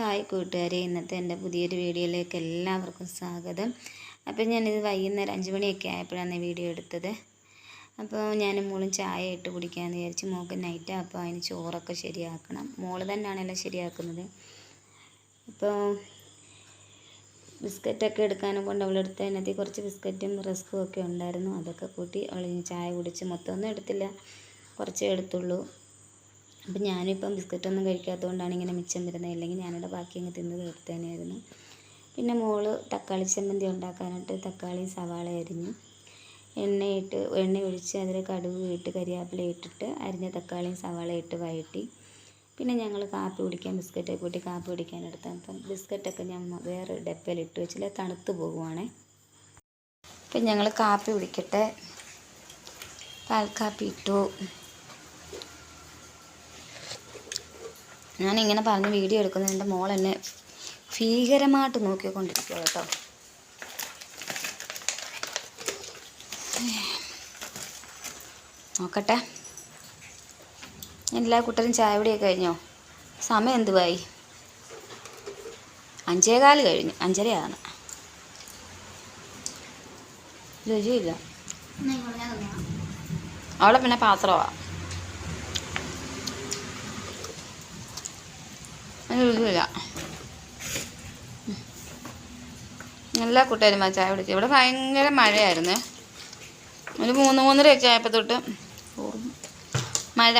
Hi കൂട്ടുകാരെ ഇന്നത്തെ എന്റെ പുതിയൊരു വീഡിയോയിലേക്ക് എല്ലാവർക്കും സ്വാഗതം. അപ്പോൾ ഞാനിത് വൈകുന്നേരം അഞ്ച് മണിയൊക്കെ ആയപ്പോഴാണ് വീഡിയോ എടുത്തത്. അപ്പോൾ ഞാൻ മോളും ചായ ഇട്ട് കുടിക്കാമെന്ന് വിചാരിച്ച് മോൾക്ക് നൈറ്റ് അപ്പോൾ അതിന് ചോറൊക്കെ ശരിയാക്കണം. മോൾ തന്നെയാണല്ലോ ശരിയാക്കുന്നത്. അപ്പോൾ ബിസ്ക്കറ്റൊക്കെ എടുക്കാനും കൊണ്ട് അവളെടുത്ത് അതിനകത്ത് കുറച്ച് ബിസ്ക്കറ്റും റസ്കും ഒക്കെ ഉണ്ടായിരുന്നു. അതൊക്കെ കൂട്ടി അവൾ ചായ കുടിച്ച് മൊത്തമൊന്നും എടുത്തില്ല. കുറച്ചേ എടുത്തുള്ളൂ. അപ്പം ഞാനിപ്പം ബിസ്ക്കറ്റൊന്നും കഴിക്കാത്തതുകൊണ്ടാണ് ഇങ്ങനെ മിച്ചം വരുന്നത് ഇല്ലെങ്കിൽ ഞാനിവിടെ ബാക്കി അങ്ങ് തിന്ന് തീർത്തേനായിരുന്നു പിന്നെ മോൾ തക്കാളി ചമ്മന്തി ഉണ്ടാക്കാനായിട്ട് തക്കാളി സവാള അരിഞ്ഞു എണ്ണയിട്ട് എണ്ണ ഒഴിച്ച് അതിൽ കടുക് ഇട്ട് കരിയാപ്പില ഇട്ടിട്ട് അരിഞ്ഞ തക്കാളിയും സവാള ഇട്ട് വഴറ്റി. പിന്നെ ഞങ്ങൾ കാപ്പി കുടിക്കാൻ ബിസ്ക്കറ്റ് കൂട്ടി കാപ്പി കുടിക്കാൻ എടുത്ത അപ്പം ബിസ്ക്കറ്റൊക്കെ ഞാൻ വേറെ ഡപ്പയിൽ ഇട്ട് വെച്ചില്ല തണുത്ത് പോകുവാണേ. അപ്പം ഞങ്ങൾ കാപ്പി കുടിക്കട്ടെ. പാൽ കാപ്പി ഇട്ടു. ഞാനിങ്ങനെ പറഞ്ഞ് വീഡിയോ എടുക്കുന്നത് എന്റെ മോൾ എന്നെ ഭീകരമായിട്ട് നോക്കിക്കൊണ്ടിരിക്കുക കേട്ടോ. നോക്കട്ടെ. എല്ലാ കുട്ടരും ചായ കുടിയൊക്കെ കഴിഞ്ഞോ? സമയം എന്തുവായി? അഞ്ചേകാൽ കഴിഞ്ഞു. അഞ്ചരയാണ്. രുചിയില്ല. അവളെ പിന്നെ പാത്രമാണ് രുചിയില്ല എല്ലാ കൂട്ടുകാരും ചായ കുടിച്ചു ഇവിടെ ഭയങ്കര മഴയായിരുന്നു. ഒരു മൂന്ന് മൂന്നരയൊക്കെ ആയപ്പോൾ തൊട്ട് മഴ.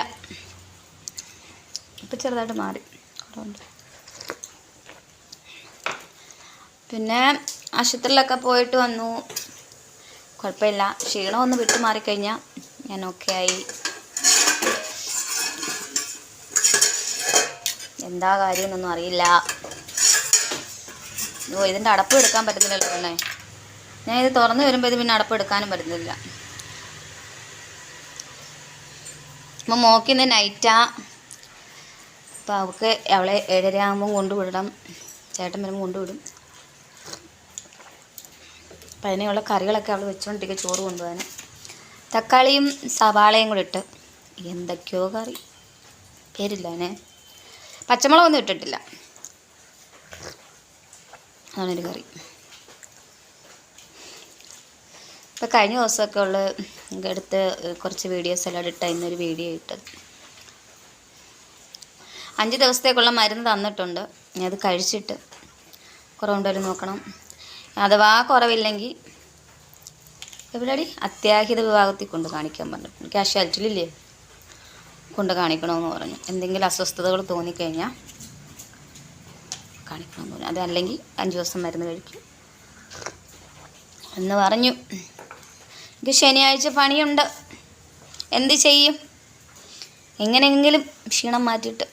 ഇപ്പം ചെറുതായിട്ട് മാറി. പിന്നെ ആശുപത്രിയിലൊക്കെ പോയിട്ട് വന്നു. കുഴപ്പമില്ല. ക്ഷീണം ഒന്ന് വിട്ടു മാറിക്കഴിഞ്ഞാൽ ഞാൻ ഓക്കെ ആയി. എന്താ കാര്യം അറിയില്ല. ഓ ഇതിന്റെ അടപ്പ് എടുക്കാൻ പറ്റുന്നില്ലല്ലോ അല്ലേ ഞാൻ ഇത് തുറന്ന് വരുമ്പോൾ ഇത് പിന്നെ അടപ്പ് എടുക്കാനും പറ്റുന്നില്ല അപ്പം മോക്കിന്ന് നൈറ്റാ. അപ്പോൾ അവൾക്ക് അവളെ ഏഴര കൊണ്ടുവിടണം ചേട്ടൻ വരുമ്പോൾ കൊണ്ടുവിടും അപ്പം അതിനെയുള്ള കറികളൊക്കെ അവൾ വെച്ചുകൊണ്ടിരിക്കുക ചോറ് കൊണ്ടുപോകാൻ. തക്കാളിയും സവാളയും കൂടി ഇട്ട്. എന്തൊക്കെയോ കറി. പേരില്ല അതിനെ. പച്ചമുളകൊന്നും ഇട്ടിട്ടില്ല. അതാണൊരു കറി. ഇപ്പം കഴിഞ്ഞ ദിവസമൊക്കെ ഉള്ള എടുത്ത് കുറച്ച് വീഡിയോസ് എല്ലാം ഇട്ട ഇന്നൊരു വീഡിയോ ഇട്ടത്. അഞ്ച് ദിവസത്തേക്കുള്ള മരുന്ന് തന്നിട്ടുണ്ട്. അത് കഴിച്ചിട്ട് കുറവുണ്ടോ നോക്കണം. അഥവാ കുറവില്ലെങ്കിൽ എവിടെയാടി അത്യാഹിത വിഭാഗത്തിൽ കൊണ്ട് കാണിക്കാൻ പറഞ്ഞിട്ടുണ്ട്. ക്യാഷ്വാലിറ്റിയിലില്ലേ കൊണ്ട് കാണിക്കണമെന്ന് പറഞ്ഞു. എന്തെങ്കിലും അസ്വസ്ഥതകൾ തോന്നിക്കഴിഞ്ഞാൽ കാണിക്കണമെന്ന് പറഞ്ഞു. അതല്ലെങ്കിൽ അഞ്ച് ദിവസം മരുന്ന് കഴിക്കും. എന്ന് പറഞ്ഞു. എനിക്ക് ശനിയാഴ്ച പണിയുണ്ട്. എന്ത് ചെയ്യും? എങ്ങനെയെങ്കിലും ക്ഷീണം മാറ്റിയിട്ട്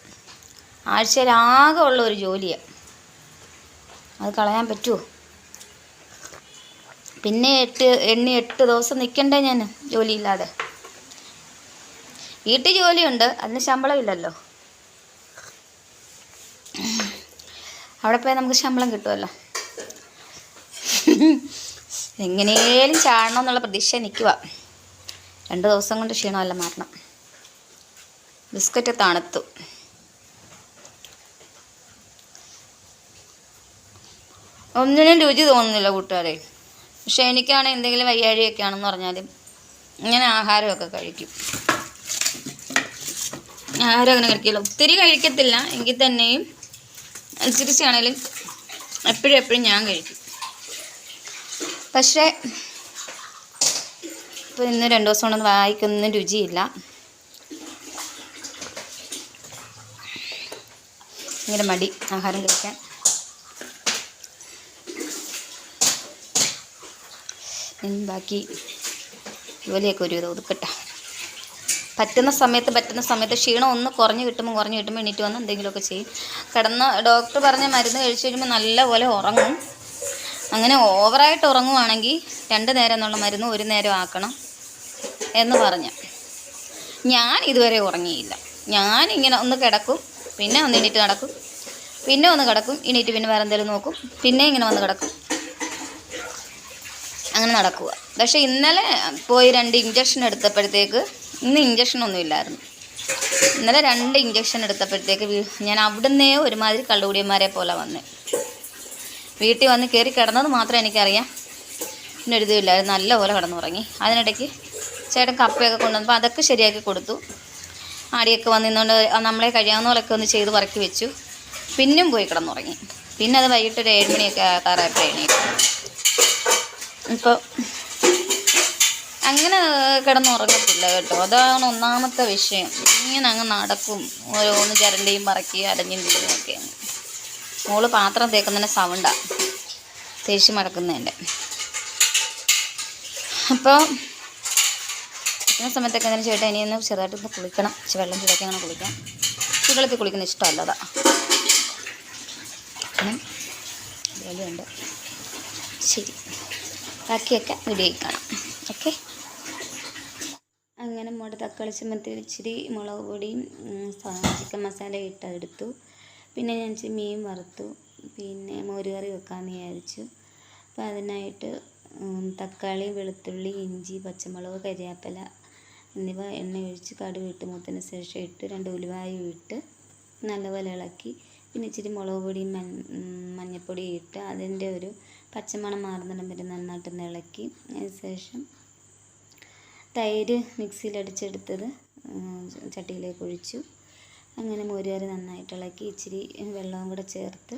ആഴ്ചയിലാകെ ഉള്ള ഒരു ജോലിയാണ് അത് കളയാൻ പറ്റുമോ? പിന്നെ എട്ട് എണ്ണി എട്ട് ദിവസം നിൽക്കണ്ടേ ഞാൻ ജോലിയില്ലാതെ? വീട്ടിൽ ജോലിയുണ്ട്. അതിന് ശമ്പളമില്ലല്ലോ അവിടെ പോയാൽ നമുക്ക് ശമ്പളം കിട്ടുമല്ലോ എങ്ങനെയും ചാടണം എന്നുള്ള പ്രതീക്ഷ നിൽക്കുക രണ്ട് ദിവസം കൊണ്ട് ക്ഷീണമല്ല മാറണം. ബിസ്ക്കറ്റ് തണുത്തു. ഒന്നിനും രുചി തോന്നുന്നില്ല കൂട്ടുകാരെ. പക്ഷെ എനിക്കാണെങ്കിൽ എന്തെങ്കിലും വയ്യാഴിയൊക്കെ ആണെന്ന് പറഞ്ഞാലും ഇങ്ങനെ ആഹാരമൊക്കെ കഴിക്കും. ആഹാരം അങ്ങനെ കഴിക്കില്ല ഒത്തിരി കഴിക്കത്തില്ല. എങ്കിൽ തന്നെയും അനുസരിച്ചാണേലും എപ്പോഴും എപ്പോഴും ഞാൻ കഴിക്കും. പക്ഷേ ഇപ്പോൾ ഇന്ന് രണ്ട് ദിവസം കൊണ്ടൊന്നും വായിക്കൊന്നും രുചിയില്ല. ഭയങ്കര മടി ആഹാരം കഴിക്കാൻ. ബാക്കി ജോലിയൊക്കെ ഒരു ഒതുക്കട്ടെ. പറ്റുന്ന സമയത്ത് പറ്റുന്ന സമയത്ത് ക്ഷീണം ഒന്ന് കുറഞ്ഞു കിട്ടുമ്പോൾ കുറഞ്ഞു കിട്ടുമ്പോൾ എണീറ്റ് വന്ന് എന്തെങ്കിലുമൊക്കെ ചെയ്യും. കിടന്ന് ഡോക്ടർ പറഞ്ഞ മരുന്ന് കഴിച്ചു കഴിയുമ്പോൾ നല്ലപോലെ ഉറങ്ങും. അങ്ങനെ ഓവറായിട്ട് ഉറങ്ങുവാണെങ്കിൽ രണ്ട് നേരം എന്നുള്ള മരുന്ന് ഒരു നേരം ആക്കണം എന്ന് പറഞ്ഞു. ഞാൻ ഇതുവരെ ഉറങ്ങിയില്ല. ഞാൻ ഇങ്ങനെ ഒന്ന് കിടക്കും പിന്നെ ഒന്ന് എണീറ്റ് നടക്കും പിന്നെ ഒന്ന് കിടക്കും എണീറ്റ് പിന്നെ വേറെ എന്തെങ്കിലും നോക്കും പിന്നെ ഇങ്ങനെ വന്ന് കിടക്കും. അങ്ങനെ നടക്കുക പക്ഷേ ഇന്നലെ പോയി രണ്ട് ഇഞ്ചക്ഷൻ എടുത്തപ്പോഴത്തേക്ക് ഇന്ന് ഇഞ്ചക്ഷൻ ഒന്നും ഇല്ലായിരുന്നു ഇന്നലെ രണ്ട് ഇഞ്ചക്ഷൻ എടുത്തപ്പോഴത്തേക്ക് ഞാൻ അവിടുന്നേ ഒരുമാതിരി കള്ളുകൂടിയന്മാരെ പോലെ വന്നേ. വീട്ടിൽ വന്ന് കയറി കിടന്നത് മാത്രം എനിക്കറിയാം. പിന്നെ ഒരു ഇല്ലായിരുന്നു. നല്ലപോലെ കിടന്നുറങ്ങി. അതിനിടയ്ക്ക് ചേട്ടൻ കപ്പയൊക്കെ കൊണ്ടുവന്നപ്പോൾ അതൊക്കെ ശരിയാക്കി കൊടുത്തു. ആടിയൊക്കെ വന്നിന്നുകൊണ്ട് നമ്മളെ കഴിയാവുന്ന പോലെയൊക്കെ ഒന്ന് ചെയ്ത് പറക്കി വെച്ചു. പിന്നെയും പോയി കിടന്നുറങ്ങി. പിന്നെ അത് വൈകിട്ട് ഒരു ഏഴ് മണിയൊക്കെ ആകാറായപ്പോൾ എണീറ്റു ഇപ്പോൾ അങ്ങനെ കിടന്നുറങ്ങത്തില്ല കേട്ടോ. അതാണ് ഒന്നാമത്തെ വിഷയം. ഇങ്ങനെ അങ്ങ് നടക്കും. ഓരോന്ന് ചരണ്ടിയും പറക്കി അരഞ്ഞും ഒക്കെ. മോൾ പാത്രം തേക്കുന്നതിന്റെ സൗണ്ടാണ് തേച്ച് മടക്കുന്നതിന്റെ അപ്പോൾ കുളിക്കുന്ന സമയത്തൊക്കെ അങ്ങനെ ചേട്ടാ ഇനി ഒന്ന് ചെറുതായിട്ടൊന്ന് കുളിക്കണം. ഇച്ചിരി വെള്ളം ചൂടാക്കി അങ്ങനെ കുളിക്കാം. ചൂടുവെള്ളത്തിൽ കുളിക്കുന്ന ഇഷ്ടമല്ല അതാ. ശരി. ബാക്കിയൊക്കെ വീഡിയോയിൽ കാണാം ഓക്കെ മുട തക്കാളി ചമ്മത്തിൽ ഇച്ചിരി മുളക് പൊടിയും ചിക്കൻ മസാല ഇട്ടെടുത്തു പിന്നെ ഞാൻ ഇച്ചിരി മീൻ വറുത്തു. പിന്നെ മോരുകറി വെക്കാമെന്ന് വിചാരിച്ചു. അപ്പോൾ അതിനായിട്ട് തക്കാളി വെളുത്തുള്ളി ഇഞ്ചി പച്ചമുളക് കരിയാപ്പില എന്നിവ എണ്ണ ഒഴിച്ച് കടുക് ഇട്ട് മൂത്തതിന് ശേഷം ഇട്ട് രണ്ട് ഉലുവായും ഇട്ട് നല്ലപോലെ ഇളക്കി. പിന്നെ ഇച്ചിരി മുളക് പൊടിയും മഞ്ഞ മഞ്ഞൾപ്പൊടിയും ഇട്ട് അതിന്റെ ഒരു പച്ചമണം മാറുന്നിടം വരെ നന്നായിട്ടൊന്ന് ഇളക്കി. അതിന് ശേഷം തൈര് മിക്സിയിലടിച്ചെടുത്തത് ചട്ടിയിലേക്ക് ഒഴിച്ചു. അങ്ങനെ മോരുകറി നന്നായിട്ട് ഇളക്കി ഇച്ചിരി വെള്ളവും കൂടെ ചേർത്ത്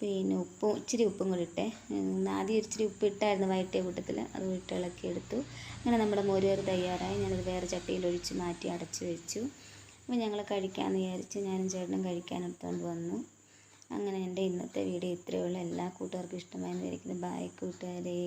പിന്നെ ഉപ്പും ഇച്ചിരി ഉപ്പും കൂടി ഇട്ടേ. ആദ്യം ഇച്ചിരി ഉപ്പ് ഇട്ടായിരുന്നു വയറ്റിയ കൂട്ടത്തിൽ അത് ഇട്ട് ഇളക്കിയെടുത്തു അങ്ങനെ നമ്മുടെ മോരുകറി തയ്യാറായി. ഞാനത് വേറെ ചട്ടിയിൽ ഒഴിച്ച് മാറ്റി അടച്ചു വെച്ചു. അപ്പോൾ ഞങ്ങൾ കഴിക്കാമെന്ന് വിചാരിച്ച് ഞാനും ചേട്ടനും കഴിക്കാൻ എടുത്തുകൊണ്ട് വന്നു. അങ്ങനെ എന്റെ ഇന്നത്തെ വീഡിയോ ഇത്രയേ ഉള്ളൂ. എല്ലാ കൂട്ടുകാർക്കും ഇഷ്ടമായെന്ന് വിചാരിക്കുന്നു. ബായ് കൂട്ടുകാരേ.